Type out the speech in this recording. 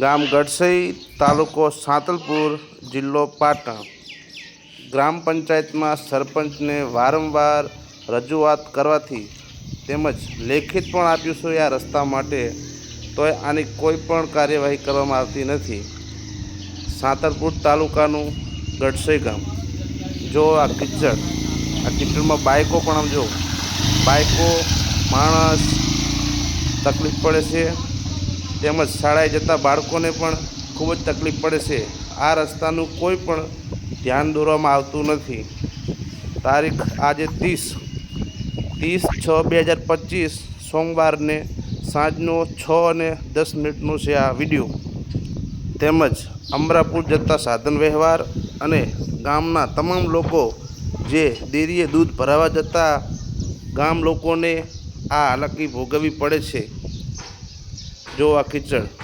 ગામ ગઢસઈ તાલુકો સાંતલપુર જિલ્લો પાટણ. ગ્રામ પંચાયતમાં સરપંચને વારંવાર રજૂઆત કરવાથી તેમજ લેખિત પણ આપ્યું છે આ રસ્તા માટે, તોય આની કોઈ પણ કાર્યવાહી કરવામાં આવતી નથી. સાંતલપુર તાલુકાનું ગઢસઈ ગામ. જો આ કિચડ, આ કિચડમાં બાઇકો પણ આમ જો બાઇકો માણસ, તકલીફ પડે છે. તેમજ શાળાએ જતા બાળકોને પણ ખૂબ જ તકલીફ પડે છે. આ રસ્તાનું કોઈ પણ ધ્યાન દોરવામાં આવતું નથી. તારીખ આજે ત્રીસ. ત્રીસ છ બે હજાર પચીસ સોમવારને સાંજનો છ અને દસ મિનિટનો છે આ વીડિયો. તેમજ અમરાપુર જતા સાધન વ્યવહાર અને ગામના તમામ લોકો જે ડેરીએ દૂધ ભરાવા જતા ગામ લોકોને આ હાલાકી ભોગવવી પડે છે. જો આ કિચડ.